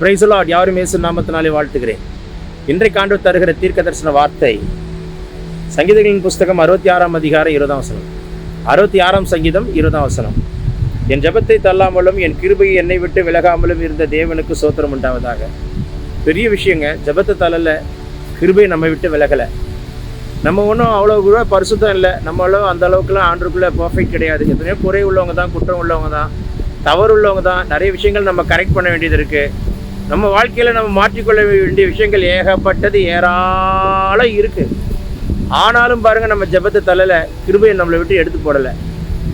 பிரைசலாட் யாரும் இயேசு நாமத்தினாலே வாழ்த்துகிறேன். இன்றைக்கு ஆண்டு தருகிற தீர்க்க தரிசன வார்த்தை சங்கீதங்களின் புஸ்தகம் அறுபத்தி ஆறாம் அதிகாரம் இருபதாம் வசனம். அறுபத்தி ஆறாம் சங்கீதம் இருபதாம் வசனம். என் ஜெபத்தை தள்ளாமலும் என் கிருபையை என்னை விட்டு விலகாமலும் இருந்த தேவனுக்கு சோத்திரம் உண்டாவதாக. பெரிய விஷயங்க ஜெபத்தை தள்ளல கிருபை நம்மை விட்டு விலகலை. நம்ம ஒன்றும் அவ்வளோ கூட பரிசுத்தம் இல்லை. நம்மளும் அந்த அளவுக்குலாம் ஆண்டுக்குள்ளே பர்ஃபெக்ட் கிடையாது. எத்தனையோ குறை உள்ளவங்க தான் குற்றம் உள்ளவங்க தான் தவறு உள்ளவங்க தான். நிறைய விஷயங்கள் நம்ம கரெக்ட் பண்ண வேண்டியது இருக்குது நம்ம வாழ்க்கையில் நம்ம மாற்றிக்கொள்ள வேண்டிய விஷயங்கள் ஏகப்பட்டது ஏராளம் இருக்குது ஆனாலும் பாருங்கள் நம்ம ஜெபத்தை தள்ளலை கிருபையை நம்மளை விட்டு எடுத்து போடலை.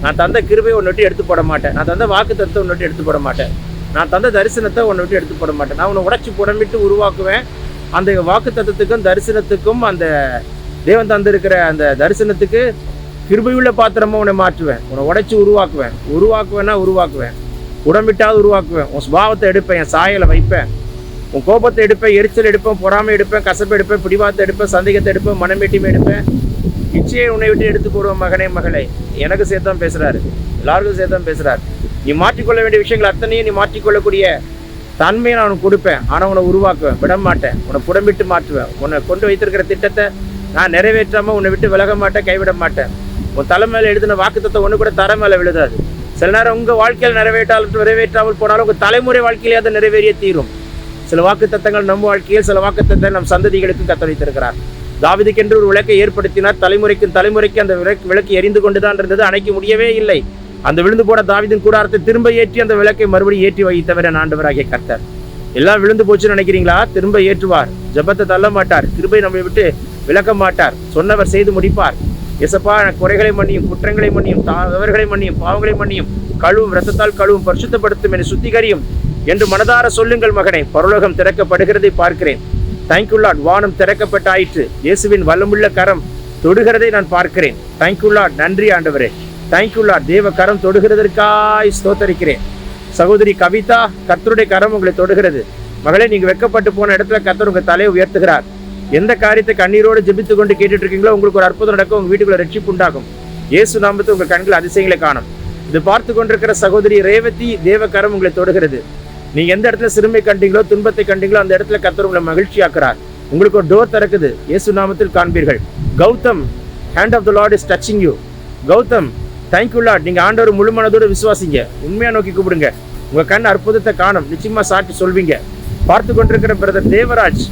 நான் தந்த கிருபையை ஒன்று விட்டு எடுத்து போட மாட்டேன். நான் தந்த வாக்கு தத்துவத்தை ஒன்று விட்டு எடுத்து போட மாட்டேன். நான் தந்த தரிசனத்தை ஒன்று விட்டு எடுத்து போட மாட்டேன். நான் உன்னை உடச்சி புடமிட்டு உருவாக்குவேன். அந்த வாக்கு தத்துவத்துக்கும் தரிசனத்துக்கும் அந்த தேவன் தந்திருக்கிற அந்த தரிசனத்துக்கு கிருபையுள்ள பாத்திரமாக உன்னை மாற்றுவேன். உன்னை உடைச்சி உருவாக்குவேன். உருவாக்குவேன்னா உருவாக்குவேன். உடம்பிட்டாவது உருவாக்குவேன். உன் சுபாவத்தை எடுப்பேன் என் சாயலை வைப்பேன். உன் கோபத்தை எடுப்பேன் எரிச்சல் எடுப்பேன் பொறாமை எடுப்பேன் கசப்பு எடுப்பேன் பிடிவாத்தை எடுப்பேன் சந்தேகத்தை எடுப்பேன் மனமேட்டிமை எடுப்பேன். இச்சையை உன்னை விட்டு எடுத்து போடுவோம் மகனே மகளே. எனக்கு சேர்த்தான் பேசுகிறாரு எல்லாருக்கும் சேர்த்தான் பேசுகிறார் நீ மாற்றிக்கொள்ள வேண்டிய விஷயங்கள் அத்தனையும் நீ மாற்றிக்கொள்ளக்கூடிய தன்மையை நான் உனக்கு கொடுப்பேன். ஆனால் உன்னை உருவாக்குவேன் விட மாட்டேன். உன்னை புடம்பிட்டு மாற்றுவேன். உன்னை கொண்டு வைத்திருக்கிற திட்டத்தை நான் நிறைவேற்றாமல் உன்னை விட்டு விலக மாட்டேன் கைவிட மாட்டேன். உன் தலை மேலே எழுதின வாக்குத்தத்தை ஒன்று கூட தர மேலே விழுதாது. சில நேரம் உங்கள் வாழ்க்கையில் நிறைவேற்றாலும் நிறைவேற்றாமல் போனாலும் உங்கள் தலைமுறை வாழ்க்கையிலே அதை நிறைவேறிய தீரும். சில வாக்குத்தத்தங்கள் நம் வாழ்க்கையில் சில வாக்குத்தத்தை நம் சந்ததிகளுக்கு கத்தளித்திருக்கிறார் தாவிதுக்கென்று ஒரு விளக்கை ஏற்படுத்தினார். தலைமுறைக்கும் தலைமுறைக்கு அந்த விளக்கு விளக்கு எரிந்து கொண்டுதான் இருந்தது. அணைக்க முடியவே இல்லை. அந்த விழுந்து போன தாவிதின் கூடாரத்தை திரும்ப ஏற்றி அந்த விளக்கை மறுபடியும் ஏற்றி வைத்தவர் ஆண்டவராகிய கர்த்தர். எல்லாம் விழுந்து போச்சுன்னு நினைக்கிறீங்களா? திரும்ப ஏற்றுவார். ஜெபத்தை தள்ள மாட்டார். திரும்ப நம்மை விட்டு விளக்க மாட்டார். சொன்னவர் செய்து முடிப்பார். எசப்பா குறைகளை மன்னியும் குற்றங்களை மன்னியும் தவறுகளை மன்னியும் பாவங்களை மன்னியும் கழுவும் ரத்தத்தால் கழுவும் பரிசுத்தப்படுத்தும் என சுத்திகரியும் என்று மனதார சொல்லுங்கள் மகனே. பரலோகம் திறக்கப்படுகிறதை பார்க்கிறேன். தேங்க்யூலாட் வானம் திறக்கப்பட்டாயிற்று. இயேசுவின் வல்லமுள்ள கரம் தொடுகிறதை நான் பார்க்கிறேன். தேங்க்யூலாட் நன்றி ஆண்டவரே. தேங்க்யூலாட் தேவ கரம் தொடுகிறதற்காய் ஸ்தோத்தரிக்கிறேன். சகோதரி கவிதா கர்த்தருடைய கரம் உங்களை தொடுகிறது. மகளே நீங்கள் வெக்கப்பட்டு போன இடத்துல கர்த்தர் உங்கள் தலையை உயர்த்துகிறார். எந்த காரியத்தை கண்ணீரோடு ஜெபித்து கொண்டு கேட்டுட்டு இருக்கீங்களோ உங்களுக்கு ஒரு அற்புதம் நடக்கும் உங்க வீட்டுக்குள்ள ரட்சிப்பு உண்டாகும். இயேசு நாமத்தை உங்கள் கண்கள் அதிசயங்களை காணும். இது பார்த்து கொண்டிருக்கிற சகோதரி ரேவதி தேவகரம் உங்களை தொடுகிறது. நீங்க எந்த இடத்துல சிறுமை கண்டீங்களோ துன்பத்தை கண்டீங்களோ அந்த இடத்துல கத்தர் உங்களை மகிழ்ச்சியாக்குறார். உங்களுக்கு ஒரு டோர் திறக்குது. இயேசு நாமத்தில் காண்பீர்கள். Gautham hand of the Lord is touching you Gautham thank you Lord நீங்க ஆண்டவர் முழு மனதோடு விசுவாசிங்க. உண்மையா நோக்கி கூப்பிடுங்க. உங்க கண் அற்புதத்தை காணும். நிச்சயமா சாட்டி சொல்வீங்க. பார்த்து கொண்டிருக்கிற பிரதர் தேவராஜ்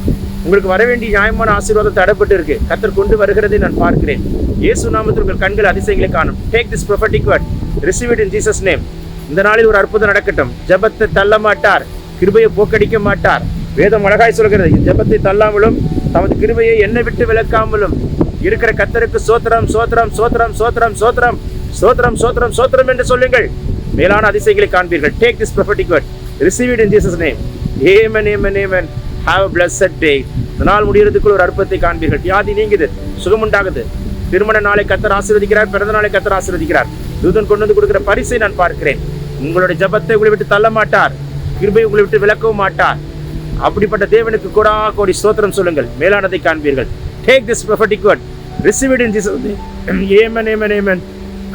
உங்களுக்கு வர வேண்டிய நியாயமான ஆசீர்வாதம் தடைப்பட்டு இருக்கு கத்தர் கொண்டு வருகிறதை நான் பார்க்கிறேன். இயேசு நாமத்தில் உங்கள் கண்கள் அதிசயங்களை காணும். Take this prophetic word receive it in Jesus name இந்த நாளில் ஒரு அற்புதம் நடக்கட்டும். ஜெபத்தை தள்ள மாட்டார். கிருபையை போக்கடிக்க மாட்டார். வேதம் அழகாய் சொல்கிறது. ஜெபத்தை தள்ளாமலும் தமது கிருபையை என்னை விட்டு விளக்காமலும் இருக்கிற கத்தருக்கு சோத்திரம் சோத்திரம் சோத்திரம் சோத்திரம் சோத்திரம் சோத்திரம் சோத்திரம் சோத்திரம் என்று சொல்லுங்கள். மேலான அதிசயங்களை காண்பீர்கள். Take this prophetic word receive it in Jesus name amen amen amen have blessed day இந்த நாள் முடிகிறதுக்குள் ஒரு அற்புதத்தை காண்பீர்கள். வியாதி நீங்குது சுகம் உண்டாகுது திருமண நாளை கத்தர் ஆசீர்வதிக்கிறார் பிறந்த நாளை கத்தர் ஆசீர்வதிக்கிறார். தூதன் கொண்டு வந்து கொடுக்குற பரிசை நான் பார்க்கிறேன். உங்களுடைய ஜபத்தை உங்களை விட்டு தள்ள மாட்டார். கிருபை உங்களை விட்டு விளக்கவும் மாட்டார். அப்படிப்பட்ட தேவனுக்கு கூடா கோடி ஸ்தோத்திரம் சொல்லுங்கள். மேலானதை காண்பீர்கள். Take this prophetic word receive it in Jesus name amen amen amen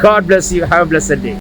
God bless you have bless day